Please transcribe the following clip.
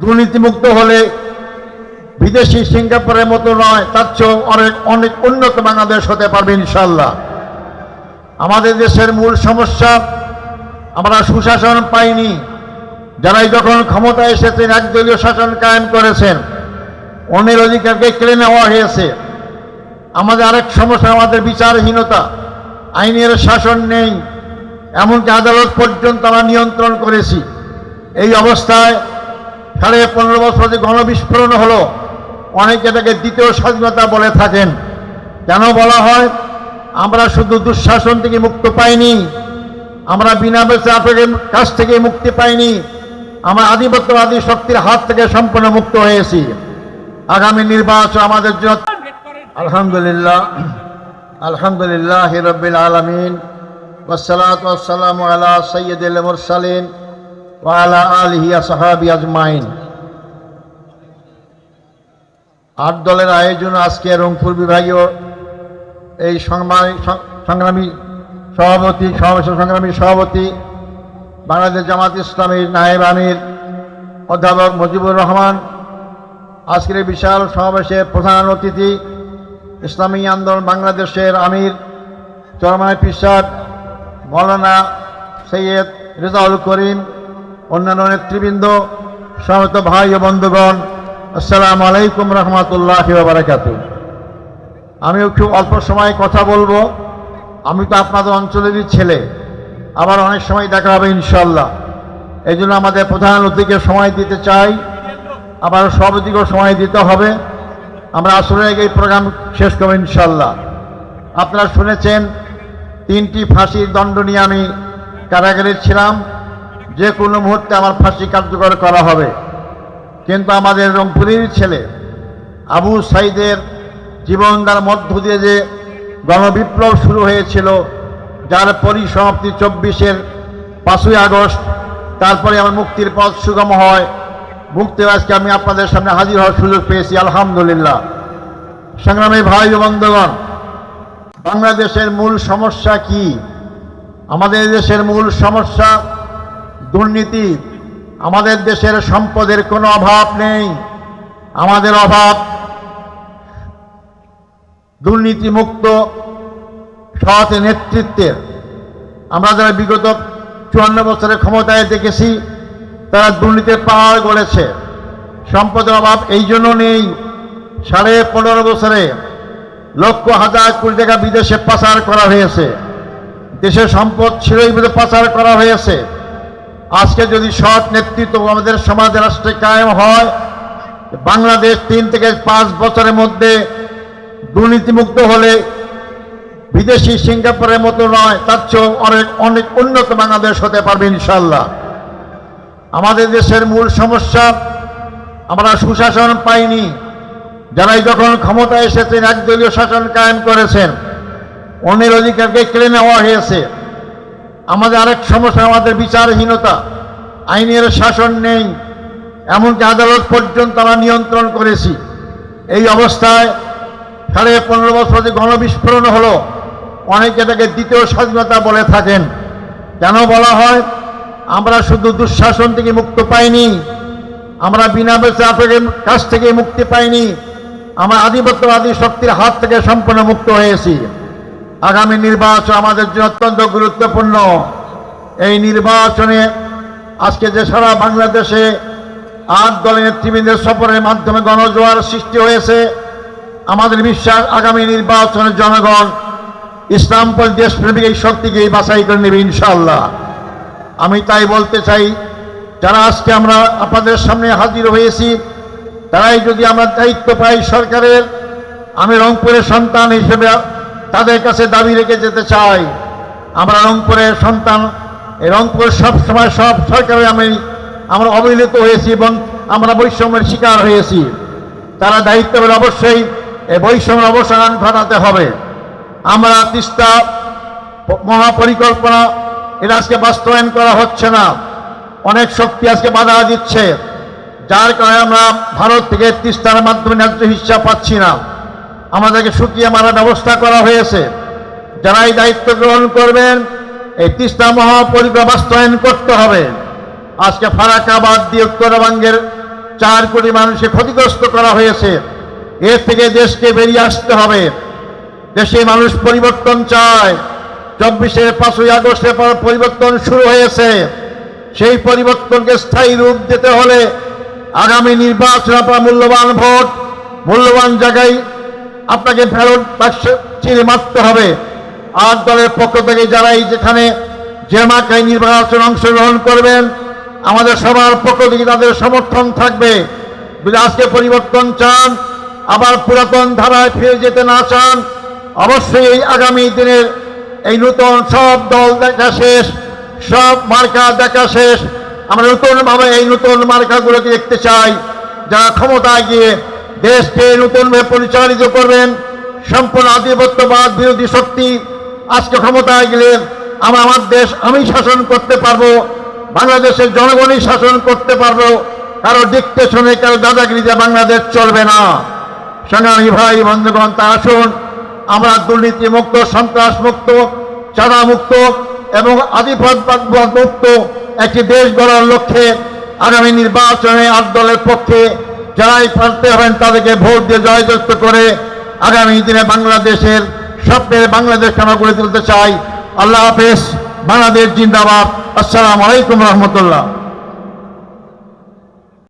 দুর্নীতিমুক্ত হলে বিদেশি সিঙ্গাপুরের মতো নয়, তার চেয়েও অনেক অনেক উন্নত বাংলাদেশ হতে পারবে ইনশাল্লাহ আমাদের দেশের মূল সমস্যা, আমরা সুশাসন পাইনি। যারাই যখন ক্ষমতায় এসেছেন, একদলীয় শাসন কায়েম করেছেন, অন্যের অধিকারকে কেড়ে নেওয়া হয়েছে। আমাদের আরেক সমস্যা, আমাদের বিচারহীনতা। আইনের শাসন নেই, এমনকি আদালত পর্যন্ত আমরা নিয়ন্ত্রণ করেছি। এই অবস্থায় সাড়ে পনেরো বছর যে গণবিস্ফোরণ হলো, অনেকে এটাকে দ্বিতীয় স্বাধীনতা বলে থাকেন। কেন বলা হয়? আমরা শুধু দুঃশাসন থেকে মুক্ত পাইনি, আমরা বিনা বেচে আটকের কাছ থেকে মুক্তি পাইনি, আমরা আধিপত্যবাদী শক্তির হাত থেকে সম্পূর্ণ মুক্ত হয়েছি। আগামী নির্বাচন আমাদের জন্য আলহামদুলিল্লাহ আলহামদুলিল্লাহ রবিল আলমিন ওসালাত ওসালাম আলা সৈয়দুল মুরসালিন। ওয়ালা আলহিয়া সাহাবি আজমাইন। আট দলের আয়োজন আজকে রংপুর বিভাগীয় এই সংগ্রামী সংগ্রামী সভাপতি, সমাবেশ সংগ্রামী সভাপতি বাংলাদেশ জামাত ইসলামীর নায়েব আমির, অধ্যাপক মুজিবুর রহমান, আজকের বিশাল সমাবেশের প্রধান অতিথি ইসলামী আন্দোলন বাংলাদেশের আমির চরমায় পিসাদ মৌলানা সৈয়দ রেজাউল করিম অন্যান্য নেতৃবৃন্দ সমস্ত ভাই ও বন্ধুগণ, আসসালামু আলাইকুম রহমতুল্লাহ বারাকাত আমিও খুব অল্প সময় কথা বলব। আমি তো আপনাদের অঞ্চলেরই ছেলে। আবার অনেক সময় দেখা হবে ইনশাল্লাহ এই জন্য আমাদের প্রধান অতিথিকে সময় দিতে চাই। আবার সভাপতিকেও সময় দিতে হবে। আমরা আসলে এই প্রোগ্রাম শেষ করব ইনশাল্লাহ আপনারা শুনেছেন, তিনটি ফাঁসির দণ্ড নিয়ে আমি কারাগারে ছিলাম। যে কোনো মুহূর্তে আমার ফাঁসি কার্যকর করা হবে। কিন্তু আমাদের রংপুরের ছেলে আবু সাইদের জীবনদার মধ্য দিয়ে যে গণবিপ্লব শুরু হয়েছিল, যার পরিসমাপ্তি চব্বিশের পাঁচই আগস্ট, তারপরে আমার মুক্তির পথ সুগম হয়। মুক্তি আজকে আমি আপনাদের সামনে হাজির হওয়ার সুযোগ পেয়েছি, আলহামদুলিল্লাহ। সংগ্রামী ভাই বন্ধুগণ, বাংলাদেশের মূল সমস্যা কি? আমাদের দেশের মূল সমস্যা দুর্নীতি আমাদের দেশের সম্পদের কোনো অভাব নেই। আমাদের অভাব দুর্নীতিমুক্ত সৎ নেতৃত্বের আমরা যারা বিগত চুয়ান্ন বছরের ক্ষমতায় দেখেছি, তারা দুর্নীতির পাহাড় গড়েছে। সম্পদের অভাব এই জন্য নেই। সাড়ে পনেরো বছরে লক্ষ হাজার কোটি টাকা বিদেশে পাচার করা হয়েছে। দেশের সম্পদ বিধে পাচার করা হয়েছে। আজকে যদি সৎ নেতৃত্ব আমাদের সমাজ রাষ্ট্রে কায়েম হয়, বাংলাদেশ তিন থেকে পাঁচ বছরের মধ্যে দুর্নীতিমুক্ত হলে, বিদেশি সিঙ্গাপুরের মতো নয়, তার চেয়েও অনেক অনেক উন্নত বাংলাদেশ হতে পারবে ইনশাল্লাহ আমাদের দেশের মূল সমস্যা, আমরা সুশাসন পাইনি। যারাই যখন ক্ষমতায় এসেছেন, একদলীয় শাসন কায়েম করেছেন, অন্যের অধিকারকে কেড়ে নেওয়া হয়েছে। আমাদের আরেক সমস্যা, আমাদের বিচারহীনতা। আইনের শাসন নেই, এমনকি আদালত পর্যন্ত আমরা নিয়ন্ত্রণ করেছি। এই অবস্থায় সাড়ে পনেরো বছর যে গণবিস্ফোরণ হলো, অনেকে এটাকে দ্বিতীয় স্বাধীনতা বলে থাকেন। কেন বলা হয়? আমরা শুধু দুঃশাসন থেকে মুক্ত পাইনি, আমরা বিনা বেচে আটকের কাছ থেকে মুক্তি পাইনি, আমরা আধিপত্যবাদী শক্তির হাত থেকে সম্পূর্ণ মুক্ত হয়েছি। আগামী নির্বাচন আমাদের জন্য অত্যন্ত গুরুত্বপূর্ণ। এই নির্বাচনে আজকে যে সারা বাংলাদেশে আট দলের নেতৃবৃন্দের সফরের মাধ্যমে গণজোয়ার সৃষ্টি হয়েছে, আমাদের বিশ্বাস আগামী নির্বাচনের জনগণ ইসলামপল দেশপ্রেমিক এই শক্তিকে বাছাই করে নেবে ইনশাল্লাহ আমি তাই বলতে চাই, যারা আজকে আমরা আপনাদের সামনে হাজির হয়েছি, তারাই যদি আমরা দায়িত্ব পাই সরকারের, আমি রংপুরের সন্তান হিসেবে তাদের কাছে দাবি রেখে যেতে চাই। আমরা রংপুরের সন্তান রংপুর সব সময় সব সরকারে আমি, আমরা অবহেলিত হয়েছি এবং আমরা বৈষম্যের শিকার হয়েছি। তারা দায়িত্ব অবশ্যই এই বৈষম্যের অবসান ঘটাতে হবে। আমরা তিস্তা মহাপরিকল্পনা, এটা আজকে বাস্তবায়ন করা হচ্ছে না। অনেক শক্তি আজকে বাধা দিচ্ছে। যার কারণে আমরা ভারত থেকে তিস্তার মাধ্যমে ন্যায্য হিসাব পাচ্ছি না। আমাদেরকে শুকিয়ে মারার ব্যবস্থা করা হয়েছে। যারা এই দায়িত্ব গ্রহণ করবেন, এই তিস্তা মহাপরিকল্পনা বাস্তবায়ন করতে হবে। আজকে ফারাকাবাদ দিয়ে উত্তরবঙ্গের চার কোটি মানুষকে ক্ষতিগ্রস্ত করা হয়েছে। এর থেকে দেশকে বেরিয়ে আসতে হবে। দেশে মানুষ পরিবর্তন চায়। চব্বিশে পাঁচই আগস্টের পর পরিবর্তন শুরু হয়েছে। সেই পরিবর্তনকে স্থায়ী রূপ দিতে হলে আগামী নির্বাচন মূল্যবান ভোট, মূল্যবান জায়গায় আপনাকে ফেরত চিরে মারতে হবে। আর দলের পক্ষ থেকে যারাই যেখানে যে মাকায় নির্বাচন অংশগ্রহণ করবেন, আমাদের সবার পক্ষ থেকে তাদের সমর্থন থাকবে। আজকে পরিবর্তন চান, আবার পুরাতন ধারায় ফিরে যেতে না চান, অবশ্যই এই আগামী দিনের এই নতুন সব দল দেখা শেষ, সব মার্কা দেখা শেষ। আমরা নতুনভাবে এই নতুন মার্কাগুলোকে দেখতে চাই। যারা ক্ষমতায় গিয়ে দেশকে নতুনভাবে পরিচালিত করবেন, সম্পূর্ণ আধিপত্যবাদ বিরোধী শক্তি। আজকে ক্ষমতায় গেলে আমরা আমার দেশ, আমি শাসন করতে পারব, বাংলাদেশের জনগণই শাসন করতে পারব। কারও ডিকটেশনে কারও দাদাগিরিতে বাংলাদেশ চলবে না। সংগ্রামী ভাই, বন্ধুগণ, তা আসুন, আমরা দুর্নীতি মুক্ত, সন্ত্রাস মুক্ত, চাঁদা মুক্ত এবং আধিপত্যবাদ মুক্ত একটি দেশ গড়ার লক্ষ্যে আগামী নির্বাচনে আট দলের পক্ষে যারাই প্রার্থী হবেন তাদেরকে ভোট দিয়ে জয়যুক্ত করে আগামী দিনে বাংলাদেশের স্বপ্নের বাংলাদেশ আমরা গড়ে তুলতে চাই। আল্লাহ হাফেজ, বাংলাদেশ জিন্দাবাদ। আসসালামু আলাইকুম রহমতুল্লাহ।